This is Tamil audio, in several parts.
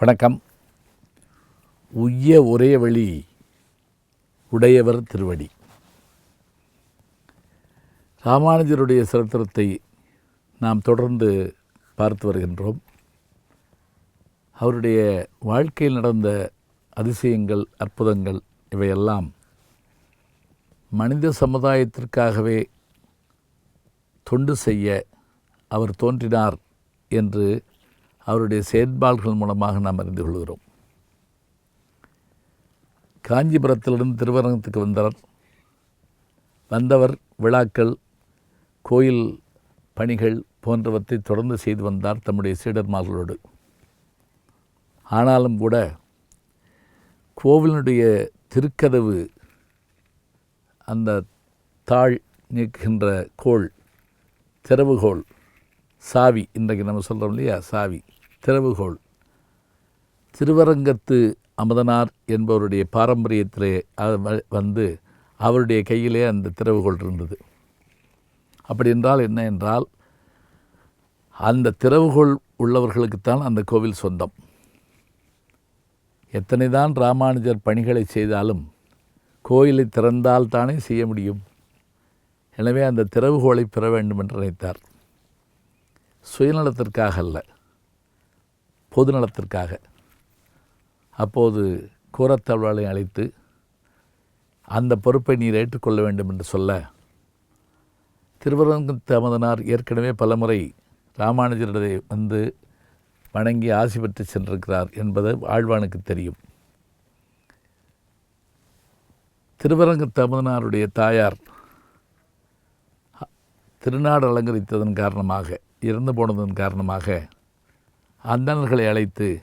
வணக்கம். உய்ய ஒரே வழி உடையவர் திருவடி. ராமானுஜருடைய சரித்திரத்தை நாம் தொடர்ந்து பார்த்து வருகின்றோம். அவருடைய வாழ்க்கையில் நடந்த அதிசயங்கள் அற்புதங்கள் இவையெல்லாம் மனித சமுதாயத்திற்காகவே தொண்டு செய்ய அவர் தோன்றினார் என்று அவருடைய செயற்பாடுகள் மூலமாக நாம் அறிந்து கொள்கிறோம். காஞ்சிபுரத்திலிருந்து திருவரங்கத்துக்கு வந்தவர் வந்தவர் விழாக்கள் கோயில் பணிகள் போன்றவற்றை தொடர்ந்து செய்து வந்தார் தம்முடைய சீடர்மார்களோடு ஆனாலும் கூட கோவிலினுடைய திருக்கதவு அந்த தாழ் நீக்குகின்ற கோள் திறவுகோள் சாவி இன்றைக்கு நம்ம சொல்கிறோம் இல்லையா சாவி. திறவுகோள். திருவரங்கத்து அமுதனார் என்பவருடைய பாரம்பரியத்திலே வ- வந்து அவருடைய கையிலே அந்த திறவுகோள் இருந்தது. அப்படி என்றால் என்ன என்றால் அந்த திறவுகோள் உள்ளவர்களுக்குத்தான் அந்த கோவில் சொந்தம். எத்தனைதான் ராமானுஜர் பணிகளை செய்தாலும் கோயிலை திறந்தால் தானே செய்ய முடியும். எனவே அந்த திறவுகோலை பெற வேண்டும் என்று நினைத்தார். சுயநலத்திற்காக அல்ல. பொதுநலத்திற்காக. அப்போது கூரத்தாழ்வாளை அழைத்து அந்த பொறுப்பை நீர் ஏற்றுக்கொள்ள வேண்டும் என்று சொல்ல திருவரங்கத்து தமதனார் ஏற்கனவே பலமுறை ராமானுஜரிடத்தை வந்து வணங்கி ஆசி பெற்று சென்றிருக்கிறார் என்பது ஆழ்வானுக்கு தெரியும். திருவரங்கத்து தமதனாருடைய தாயார் திருநாடு அலங்கரித்ததன் காரணமாக இறந்து போனதன் காரணமாக அந்தணர்களை அழைத்து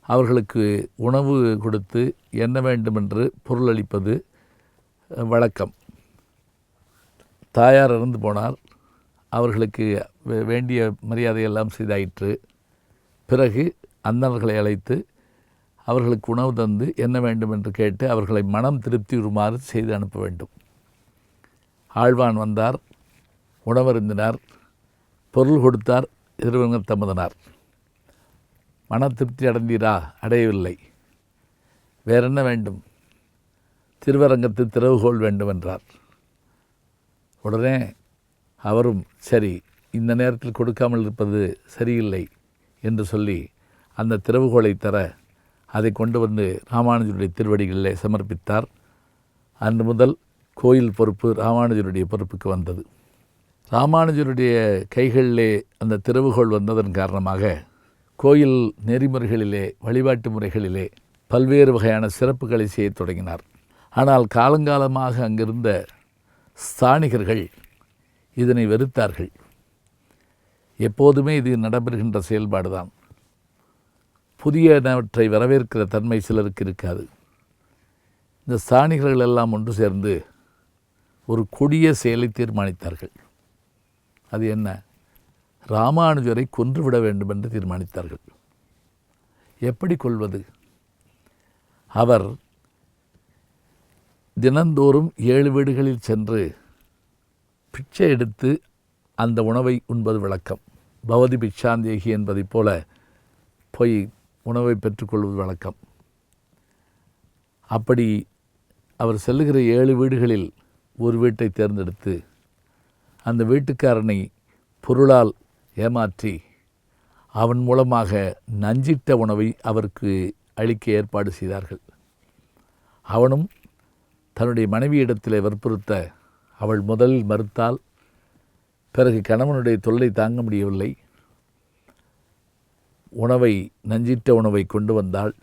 அவர்களுக்கு உணவு கொடுத்து என்ன வேண்டுமென்று பொருளளிப்பது வழக்கம். தாயார் இறந்து போனார். அவர்களுக்கு வே- வேண்டிய மரியாதையெல்லாம் செய்தாயிற்று. பிறகு அந்தணர்களை அழைத்து அவர்களுக்கு உணவு தந்து என்ன வேண்டும் என்று கேட்டு அவர்களை மனம் திருப்தியுறுமாறு செய்து அனுப்ப வேண்டும். ஆழ்வான் வந்தார் உணவருந்தினார் பொருள் கொடுத்தார் திருவங்க தமதனார். மன திருப்தி அடைந்தீரா? அடையவில்லை. வேற என்ன வேண்டும்? திருவரங்கத்து திறவுகோல் வேண்டும் என்றார் உடனே அவரும் சரி இந்த நேரத்தில் கொடுக்காமல் இருப்பது சரியில்லை என்று சொல்லி அந்த திறவுகோலை தர அதை கொண்டு வந்து ராமானுஜருடைய திருவடிகளிலே சமர்ப்பித்தார். அன்று முதல் கோயில் பொறுப்பு ராமானுஜருடைய பொறுப்புக்கு வந்தது. ராமானுஜருடைய கைகளிலே அந்த திறவுகோள் வந்ததன் காரணமாக கோயில் நெறிமுறைகளிலே வழிபாட்டு முறைகளிலே பல்வேறு வகையான சிறப்புகளை செய்யத் தொடங்கினார். ஆனால் காலங்காலமாக அங்கிருந்த ஸ்தானிகர்கள் இதனை வெறுத்தார்கள். எப்போதுமே இது நடைபெறுகின்ற செயல்பாடுதான். புதியனவற்றை வரவேற்கிற தன்மை சிலருக்கு இருக்காது. இந்த ஸ்தானிகர்கள் எல்லாம் ஒன்று சேர்ந்து ஒரு கொடிய செயலை தீர்மானித்தார்கள். அது என்ன? ராமானுஜரை கொன்றுவிட வேண்டும் என்று தீர்மானித்தார்கள். எப்படி கொள்வது? அவர் தினந்தோறும் ஏழு வீடுகளில் சென்று பிச்சை எடுத்து அந்த உணவை உண்பது வழக்கம் பவதி பிச்சாந்தேகி என்பதைப் போல போய் உணவை பெற்றுக்கொள்வது வழக்கம். அப்படி அவர் செல்லுகிற ஏழு வீடுகளில் ஒரு வீட்டை தேர்ந்தெடுத்து அந்த வீட்டுக்காரனை பொருளால் ஏமாற்றி அவன் மூலமாக நஞ்சிட்ட உணவை அவருக்கு அளிக்க ஏற்பாடு செய்தார்கள். அவனும் தன்னுடைய மனைவியிடத்திலே வற்புறுத்த அவள் முதலில் மறுத்தால் பிறகு கணவனுடைய தொல்லை தாங்க முடியவில்லை. உணவை நஞ்சிட்ட உணவை கொண்டு வந்தாள்.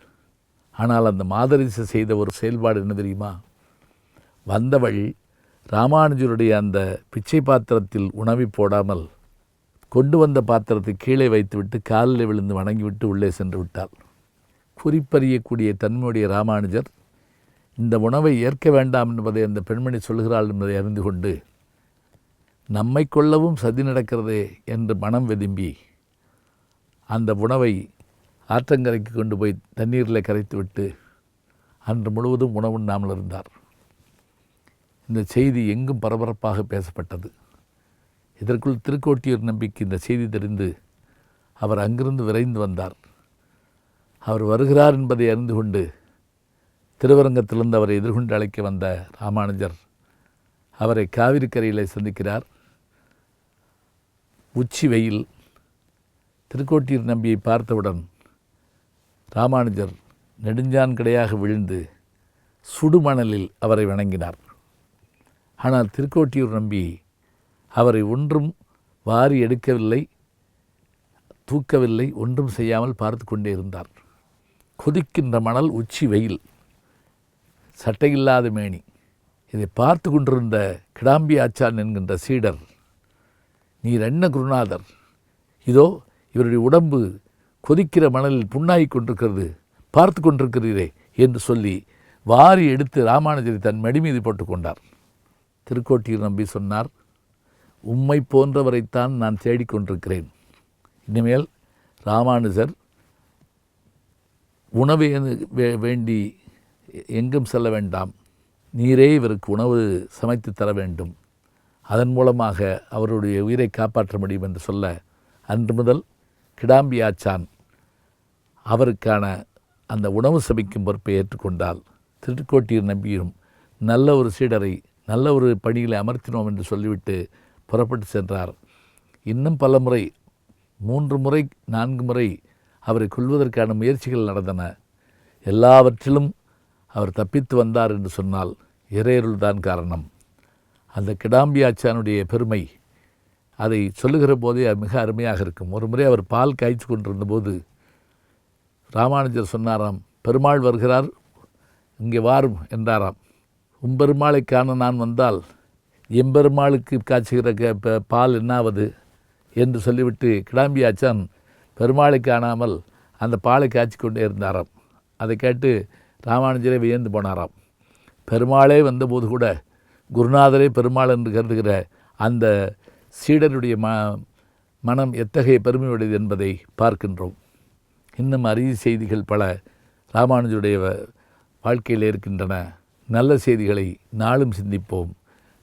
ஆனால் அந்த மாதரிசு செய்த ஒரு செயல்பாடு என்ன தெரியுமா? வந்தவள் ராமானுஜருடைய அந்த பிச்சை பாத்திரத்தில் உணவை போடாமல் கொண்டு வந்த பாத்திரத்தை கீழே வைத்துவிட்டு காலில் விழுந்து வணங்கிவிட்டு உள்ளே சென்று விட்டாள். குறிப்பறியக்கூடிய தன்மையுடைய ராமானுஜர் இந்த உணவை ஏற்க வேண்டாம் என்பதை அந்த பெண்மணி சொல்கிறாள் என்பதை அறிந்து கொண்டு நம்மை கொள்ளவும் சதி நடக்கிறதே என்று மனம் வெதும்பி அந்த உணவை ஆற்றங்கரைக்கு கொண்டு போய் தண்ணீரில் கரைத்துவிட்டு அன்று முழுவதும் உணவுண்ணாமல் இருந்தார் இந்த செய்தி எங்கும் பரபரப்பாக பேசப்பட்டது. இதற்குள் திருக்கோட்டியூர் நம்பிக்கு இந்த செய்தி தெரிந்து அவர் அங்கிருந்து விரைந்து வந்தார். அவர் வருகிறார் என்பதை அறிந்து கொண்டு திருவரங்கத்திலிருந்து அவரை எதிர்கொண்டு அழைக்க வந்த ராமானுஜர் அவரை காவிரி சந்திக்கிறார். உச்சி வெயில் திருக்கோட்டியூர் நம்பியை பார்த்தவுடன் ராமானுஜர் நெடுஞ்சான் கடையாக விழுந்து சுடுமணலில் அவரை வணங்கினார். ஆனால் திருக்கோட்டியூர் நம்பி அவரை ஒன்றும் வாரி எடுக்கவில்லை தூக்கவில்லை ஒன்றும் செய்யாமல் பார்த்து கொண்டே இருந்தார். கொதிக்கின்ற மணல் உச்சி வெயில் சட்டையில்லாத மேனி. இதை பார்த்து கொண்டிருந்த கிடாம்பி ஆச்சான் என்கின்ற சீடர் நீர் என்ன குருநாதர்? இதோ இவருடைய உடம்பு கொதிக்கிற மணலில் புண்ணாகி கொண்டிருக்கிறது பார்த்து கொண்டிருக்கிறீரே என்று சொல்லி வாரி எடுத்து ராமானுஜரை தன் மடி மீது போட்டுக்கொண்டார் திருக்கோட்டியூர் நம்பி சொன்னார் உம்மை போன்றவரைத்தான் நான் தேடிக்கொண்டிருக்கிறேன். இனிமேல் ராமானுஜர் உணவு வே- வேண்டி எங்கும் செல்ல வேண்டாம். நீரே இவருக்கு உணவு சமைத்து தர வேண்டும். அதன் மூலமாக அவருடைய உயிரை காப்பாற்ற முடியும் என்று சொல்ல அன்று முதல் கிடாம்பி ஆச்சான் அவருக்கான அந்த உணவு சமைக்கும் பொறுப்பை ஏற்றுக்கொண்டால் திருக்கோட்டியர் நம்பியும் நல்ல ஒரு சீடரை நல்ல ஒரு பணியில் அமர்த்தினோம் என்று சொல்லிவிட்டு புறப்பட்டு சென்றார். இன்னும் பல முறை மூன்று முறை நான்கு முறை அவரை கொல்வதற்கான முயற்சிகள் நடந்தன. எல்லாவற்றிலும் அவர் தப்பித்து வந்தார் என்று சொன்னால் இறையருள் தான் காரணம். அந்த கிடாம்பி ஆச்சானுடைய பெருமை அதை சொல்லுகிற போதே அது மிக அருமையாக இருக்கும். ஒரு முறை அவர் பால் காய்ச்சி கொண்டிருந்த போது ராமானுஜர் சொன்னாராம் பெருமாள் வருகிறார் இங்கே வாரும் என்றாராம். உம்பெருமாளை காண நான் வந்தால் எம்பெருமாளுக்கு காய்ச்சுகிற க- பால் என்னாவது என்று சொல்லிவிட்டு கிடாம்பியாச்சான் பெருமாளை காணாமல் அந்த பாலை காய்ச்சி கொண்டே இருந்தாராம். அதை கேட்டு ராமானுஜரே வியந்து போனாராம். பெருமாளே வந்தபோது கூட குருநாதரே பெருமாள் என்று கருதுகிற அந்த சீடருடைய ம மனம் எத்தகைய பெருமையுடையது என்பதை பார்க்கின்றோம். இன்னும் அரிய செய்திகள் பல ராமானுஜருடைய வாழ்க்கையில் இருக்கின்றன. நல்ல செய்திகளை நாளும் சிந்திப்போம்.